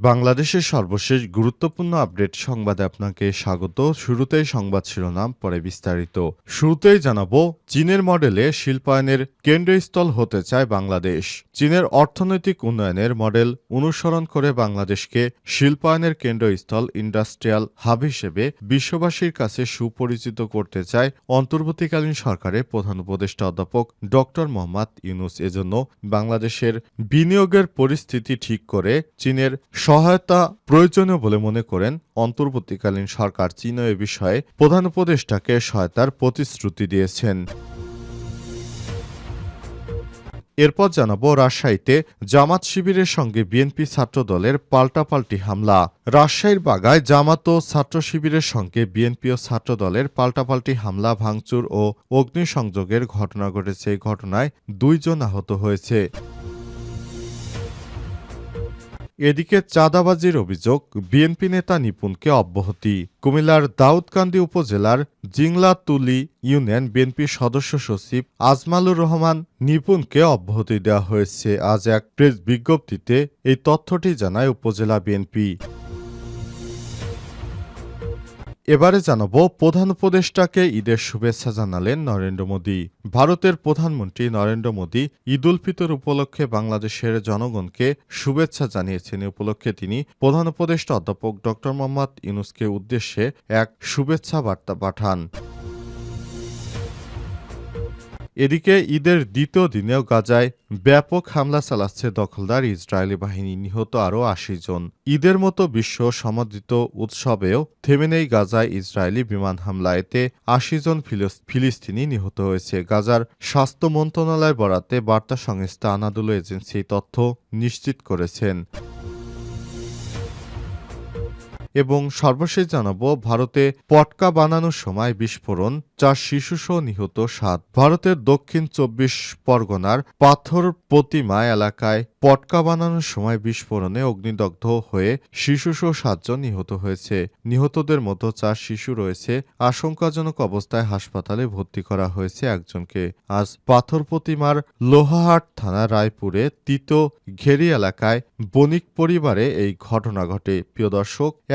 বাংলাদেশের সর্বশেষ গুরুত্বপূর্ণ আপডেট সংবাদে আপনাকে স্বাগত। শুরুতেই সংবাদ শিরোনাম, পরে বিস্তারিত। শুরুতেই জানাব, চীনের মডেলে শিল্পায়নের কেন্দ্রস্থল হতে চায় বাংলাদেশ। চীনের অর্থনৈতিক উন্নয়নের মডেল অনুসরণ করে বাংলাদেশকে শিল্পায়নের কেন্দ্রস্থল ইন্ডাস্ট্রিয়াল হাব হিসেবে বিশ্ববাসীর কাছে সুপরিচিত করতে চায় অন্তর্বর্তীকালীন সরকারের প্রধান উপদেষ্টা অধ্যাপক ড. মোহাম্মদ ইউনুস। এজন্য বাংলাদেশের বিনিয়োগের পরিস্থিতি ঠিক করে চীনের সহায়তা প্রয়োজনীয় বলে মনে করেন অন্তর্বর্তীকালীন সরকার চীন এ বিষয়ে প্রধান উপদেষ্টাকে সহায়তার প্রতিশ্রুতি দিয়েছেন। এরপর জানাব রাজশাহীতে জামাত শিবিরের সঙ্গে বিএনপি ছাত্র দলের পাল্টাপাল্টি হামলা। রাজশাহীর বাগায় জামাত ও ছাত্র শিবিরের সঙ্গে বিএনপি ও ছাত্রদলের পাল্টাপাল্টি হামলা, ভাঙচুর ও অগ্নিসংযোগের ঘটনা ঘটেছে। ঘটনায় দুইজন আহত হয়েছে। এদিকে চাঁদাবাজির অভিযোগ বিএনপি নেতা নিপুণকে অব্যাহতি। কুমিল্লার দাউদকান্দি উপজেলার জিংলাতুলি ইউনিয়ন বিএনপি সদস্য সচিব আজমালুর রহমান নিপুণকে অব্যাহতি দেওয়া হয়েছে। আজ এক প্রেস বিজ্ঞপ্তিতে এই তথ্যটি জানায় উপজেলা বিএনপি। এবারে জানাব প্রধান উপদেষ্টাকে ঈদের শুভেচ্ছা জানালেন নরেন্দ্র মোদী। ভারতের প্রধানমন্ত্রী নরেন্দ্র মোদী ঈদ উল ফিতর উপলক্ষে বাংলাদেশের জনগণকে শুভেচ্ছা জানিয়েছেন। উপলক্ষে তিনি প্রধান উপদেষ্টা অধ্যাপক ড মোহাম্মদ ইউনুসকে উদ্দেশ্যে এক শুভেচ্ছা বার্তা পাঠান। এদিকে ঈদের দ্বিতীয় দিনেও গাজায় ব্যাপক হামলা চালাচ্ছে দখলদার ইসরায়েলি বাহিনী, নিহত আরও আশি জন। ঈদের মতো বিশ্ব সমাদৃত উৎসবেও থেমে নেই গাজায় ইসরায়েলি বিমান হামলা এতে আশি জন ফিলিস্তিনি নিহত হয়েছে। গাজার স্বাস্থ্য মন্ত্রণালয় বরাতে বার্তা সংস্থা আনাদুল এজেন্সি তথ্য নিশ্চিত করেছেন। এবং সর্বশেষ জানাব, ভারতে পটকা বানানোর সময় বিস্ফোরণ, চার শিশুসহ নিহত সাত। ভারতের দক্ষিণ চব্বিশ পরগনার পাথর প্রতিমা এলাকায় পটকা বানানোর সময় বিস্ফোরণে অগ্নিদগ্ধ হয়ে শিশুসহ সাতজন নিহত হয়েছে। নিহতদের মধ্যে চার শিশু রয়েছে। আশঙ্কাজনক অবস্থায় হাসপাতালে ভর্তি করা হয়েছে একজনকে। আজ পাথর প্রতিমার লোহাহাট থানা রায়পুরে তিতো ঘেরি এলাকায় বণিক পরিবারে এই ঘটনা ঘটে। প্রিয় দর্শক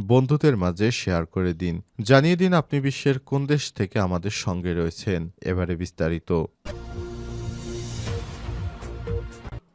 বন্ধুদের মাঝে শেয়ার করে দিন। জানিয়ে দিন আপনি বিশ্বের কোন দেশ থেকে আমাদের সঙ্গে রয়েছেন। এবারে বিস্তারিত।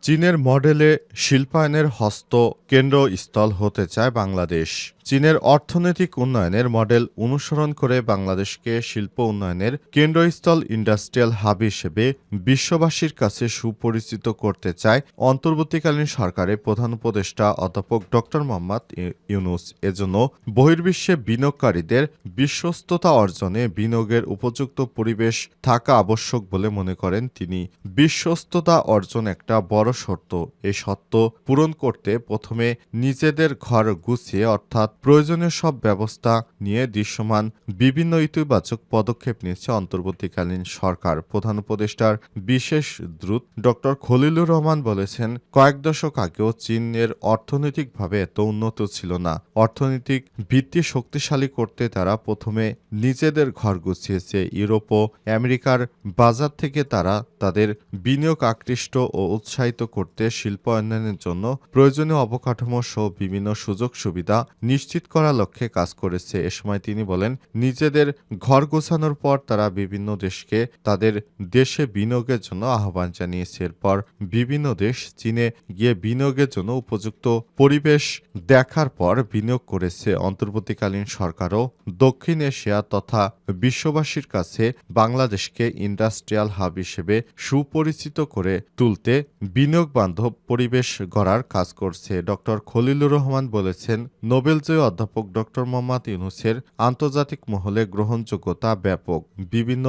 চীনের মডেলে শিল্পায়নের হস্ত কেন্দ্রস্থল হতে চায় বাংলাদেশ। চীনের অর্থনৈতিক উন্নয়নের মডেল অনুসরণ করে বাংলাদেশকে শিল্প উন্নয়নের কেন্দ্রস্থল ইন্ডাস্ট্রিয়াল হাব হিসেবে বিশ্ববাসীর কাছে সুপরিচিত করতে চায় অন্তর্বর্তীকালীন সরকারের প্রধান উপদেষ্টা অধ্যাপক ড. মোহাম্মদ ইউনুস। এজন্য বহির্বিশ্বে বিনিয়োগকারীদের বিশ্বস্ততা অর্জনে বিনিয়োগের উপযুক্ত পরিবেশ থাকা আবশ্যক বলে মনে করেন তিনি। বিশ্বস্ততা অর্জন একটা বড় শর্ত এই শর্ত পূরণ করতে প্রথমে নিজেদের ঘর গুছিয়ে, অর্থাৎ প্রয়োজনীয় সব ব্যবস্থা নিয়ে দৃশ্যমান বিভিন্ন ইতিবাচক পদক্ষেপ নিয়েছে অন্তর্বর্তীকালীন সরকার। প্রধান উপদেষ্টার বিশেষ দ্রুত ডক্টর খলিলুর রহমান বলেছেন, কয়েক দশক আগেও চীনের অর্থনৈতিকভাবে এত উন্নত ছিল না। অর্থনৈতিক ভিত্তি শক্তিশালী করতে তারা প্রথমে নিজেদের ঘর গুছিয়েছে। ইউরোপ ও আমেরিকার বাজার থেকে তারা তাদের বিনিয়োগ আকৃষ্ট ও উৎসাহিত করতে শিল্পায়নের জন্য প্রয়োজনীয় অবকাঠামো সহ বিভিন্ন সুযোগ সুবিধা নিশ্চিত করার লক্ষ্যে কাজ করেছে। এ সময় তিনি বলেন, নিজেদের ঘর গোছানোর পর তারা বিভিন্ন দেশকে, তাদের দেশে বিনিয়োগের জন্য আহ্বান জানিয়েছে। এরপর বিভিন্ন দেশ চীনে গিয়ে বিনিয়োগের জন্য উপযুক্ত পরিবেশ দেখার পর বিনিয়োগ করেছে। অন্তর্বর্তীকালীন সরকারও দক্ষিণ এশিয়া তথা বিশ্ববাসীর কাছে বাংলাদেশকে ইন্ডাস্ট্রিয়াল হাব হিসেবে সুপরিচিত করে তুলতে বিনিয়োগ বিনিয়োগ বান্ধব পরিবেশ গড়ার কাজ করছে। ডক্টর খলিলুর রহমান বলেছেন, নোবেলজয়ী অধ্যাপক ডক্টর মোহাম্মদ ইউনুসের আন্তর্জাতিক মহলে গ্রহণযোগ্যতা ব্যাপক। বিভিন্ন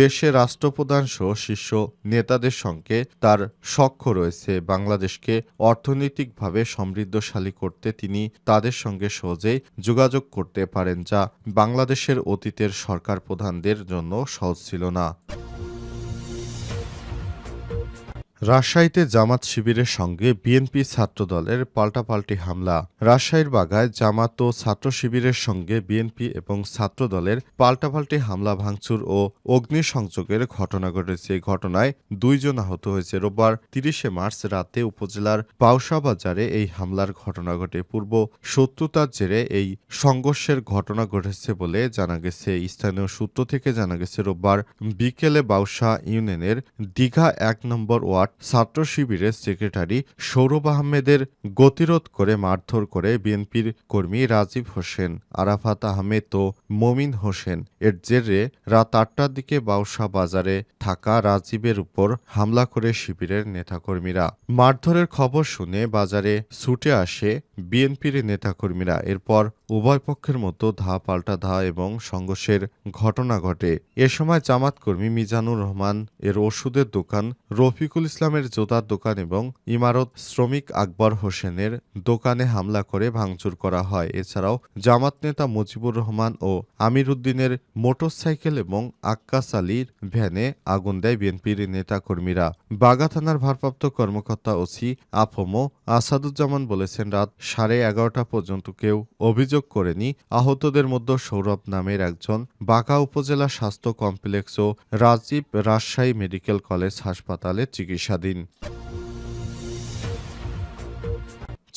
দেশে রাষ্ট্রপ্রধান সহ শীর্ষ নেতাদের সঙ্গে তার সখ্য রয়েছে। বাংলাদেশকে অর্থনৈতিকভাবে সমৃদ্ধশালী করতে তিনি তাদের সঙ্গে সহজেই যোগাযোগ করতে পারেন, যা বাংলাদেশের অতীতের সরকার প্রধানদের জন্য সহজ ছিল না। রাজশাহীতে জামাত শিবিরের সঙ্গে বিএনপি ছাত্রদলের পাল্টাপাল্টি হামলা। রাজশাহীর বাগায় জামাত ও ছাত্র শিবিরের সঙ্গে বিএনপি এবং ছাত্রদলের পাল্টাপাল্টি হামলা, ভাঙচুর ও অগ্নিসংযোগের ঘটনা ঘটেছে। ঘটনায় দুইজন আহত হয়েছে। রোববার তিরিশে মার্চ রাতে উপজেলার বাজারে এই হামলার ঘটনা ঘটে। পূর্ব শত্রুতার জেরে এই সংঘর্ষের ঘটনা ঘটেছে বলে জানা গেছে। স্থানীয় সূত্র থেকে জানা গেছে, রোববার বিকেলে বাউসা ইউনিয়নের দীঘা এক নম্বর ওয়ার্ড ছাত্র শিবিরের সেক্রেটারি সৌরভ আহমেদের গতিরোধ করে মারধর করে বিএনপির কর্মী রাজীব হোসেন, আরাফাত আহমেদ ও মমিন হোসেন। এর জেরে রাত আটটার দিকে বাউসা বাজারে থাকা রাজীবের উপর হামলা করে শিবিরের নেতাকর্মীরা। মারধরের খবর শুনে বাজারে ছুটে আসে বিএনপির নেতাকর্মীরা এরপর উভয় পক্ষের মতো ধা পাল্টা ধা এবং সংঘর্ষের ঘটনা ঘটে। এ সময় জামাত কর্মী মিজানুর রহমান, এর ওষুধের দোকান, রফিকুল ইসলামের জোতার দোকান এবং ইমারত শ্রমিক আকবর হোসেনের দোকানে হামলা করে ভাঙচুর করা হয়। এছাড়াও জামাত নেতা মুজিবুর রহমান ও আমির উদ্দিনের মোটরসাইকেল এবং আক্কাস আলীর ভ্যানে আগুন দেয় বিএনপির নেতাকর্মীরা। বাগা থানার ভারপ্রাপ্ত কর্মকর্তা ওসি আফমো আসাদুজ্জামান বলেছেন, রাত সাড়ে এগারোটা পর্যন্ত কেউ অভিযোগ করেনি। আহতদের মধ্যে সৌরভ নামের একজন বাঁকা উপজেলা স্বাস্থ্য কমপ্লেক্স ও রাজীব রাজশাহী মেডিকেল কলেজ হাসপাতালে চিকিৎসাধীন।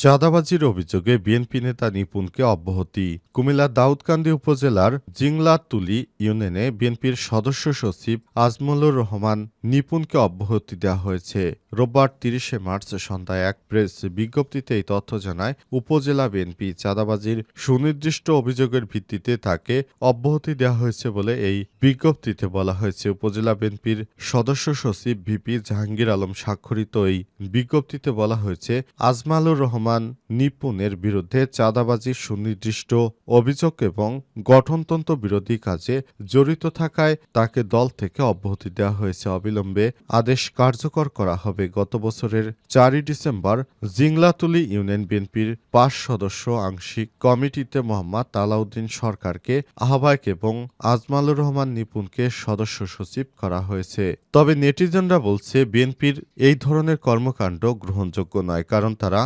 চাঁদাবাজির অভিযোগে বিএনপি নেতা নিপুণকে অব্যাহতি। কুমিল্লার দাউদকান্দি উপজেলার জিংলাতুলি ইউনিয়নে বিএনপির সদস্য সচিব আজমলুর রহমান নিপুণকে অব্যাহতি দেওয়া হয়েছে। রোববার তিরিশে মার্চ সন্ধ্যায় এক প্রেস বিজ্ঞপ্তিতে এই তথ্য জানায়, উপজেলা বিএনপি চাঁদাবাজির সুনির্দিষ্ট অভিযোগের ভিত্তিতে তাকে অব্যাহতি দেওয়া হয়েছে বলে এই বিজ্ঞপ্তিতে বলা হয়েছে। উপজেলা বিএনপির সদস্য সচিব ভিপি জাহাঙ্গীর আলম স্বাক্ষরিত এই বিজ্ঞপ্তিতে বলা হয়েছে, আজমালুর রহমান নিপুণের বিরুদ্ধে চাঁদাবাজির সুনির্দিষ্ট অভিযোগ এবং গঠনতন্ত্র বিরোধী কাজে জড়িত থাকায় তাকে দল থেকে অব্যাহতি দেওয়া হয়েছে। অবিলম্বে আদেশ কার্যকর করা হবে। গত বছরের চারই ডিসেম্বর জিংলাতুলি ইউনিয়ন বিএনপির পাঁচ সদস্য আংশিক কমিটিতে মোহাম্মদ তালাউদ্দিন সরকারকে আহ্বায়ক এবং আজমালুর রহমান নিপুণকে সদস্য সচিব করা হয়েছে। তবে নেটিজনরা বলছে, বিএনপির এই ধরনের কর্মকাণ্ড গ্রহণযোগ্য নয়, কারণ তারা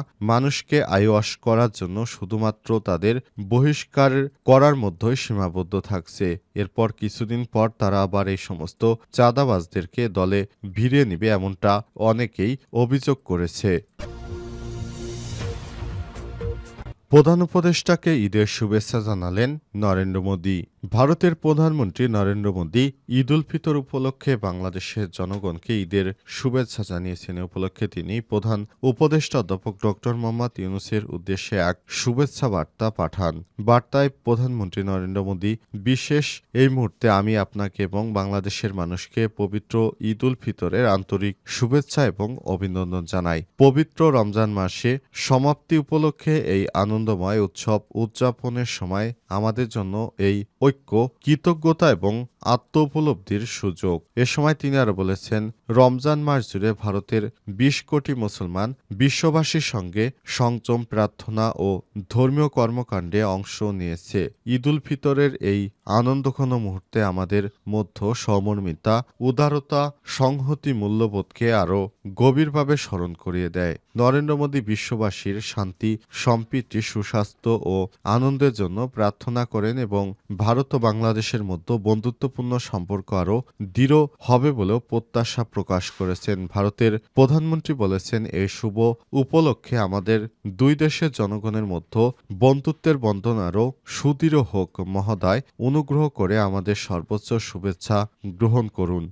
মানুষকে আইওয়াশ করার জন্য শুধুমাত্র তাদের বহিষ্কার করার মধ্যেই সীমাবদ্ধ থাকছে। এরপর কিছুদিন পর তারা আবার এই সমস্ত চাঁদাবাজদেরকে দলে ভিড়িয়ে নিবে এমনটা অনেকেই অভিযোগ করেছে। প্রধান উপদেষ্টাকে ঈদের শুভেচ্ছা জানালেন নরেন্দ্র মোদী। ভারতের প্রধানমন্ত্রী নরেন্দ্র মোদী ঈদ উল ফিতর উপলক্ষে বাংলাদেশের জনগণকে ঈদের শুভেচ্ছা জানিয়েছেন। উপলক্ষে তিনি প্রধান উপদেষ্টা অধ্যাপক ডক্টর মোহাম্মদ ইউনুসের উদ্দেশ্যে এক শুভেচ্ছা বার্তা পাঠান। বার্তায় প্রধানমন্ত্রী নরেন্দ্র মোদী, বিশেষ এই মুহূর্তে আমি আপনাকে এবং বাংলাদেশের মানুষকে পবিত্র ঈদ উল ফিতরের আন্তরিক শুভেচ্ছা এবং অভিনন্দন জানাই। পবিত্র রমজান মাসে সমাপ্তি উপলক্ষে এই আনন্দময় উৎসব উদযাপনের সময় আমাদের জন্য এই ঐক্য কৃতজ্ঞতা এবং আত্ম উপলব্ধির সুযোগ। এ সময় তিনি আরও বলেছেন, রমজান মাস জুড়ে ভারতের বিশ কোটি মুসলমান বিশ্ববাসীর সঙ্গে সংযম, প্রার্থনা ও ধর্মীয় কর্মকাণ্ডে অংশ নিয়েছে। ঈদ উল ফিতরের এই আনন্দঘন মুহূর্তে আমাদের মধ্য সমর্মিতা, উদারতা, সংহতি মূল্যবোধকে আরও গভীরভাবে স্মরণ করিয়ে দেয়। নরেন্দ্র মোদী বিশ্ববাসীর শান্তি, সম্প্রীতি, সুস্বাস্থ্য ও আনন্দের জন্য প্রার্থনা করেন এবং ভারত ও বাংলাদেশের মধ্যে বন্ধুত্বপূর্ণ সম্পর্ক আরও দৃঢ় হবে বলেও প্রত্যাশা প্রকাশ করেছেন। ভারতের প্রধানমন্ত্রী বলেছেন এই শুভ উপলক্ষে আমাদের দুই দেশের জনগণের মধ্যে বন্ধুত্বের বন্ধন আরও সুদৃঢ় হোক। মহোদয়, অনুগ্রহ করে আমাদের সর্বোচ্চ শুভেচ্ছা গ্রহণ করুন।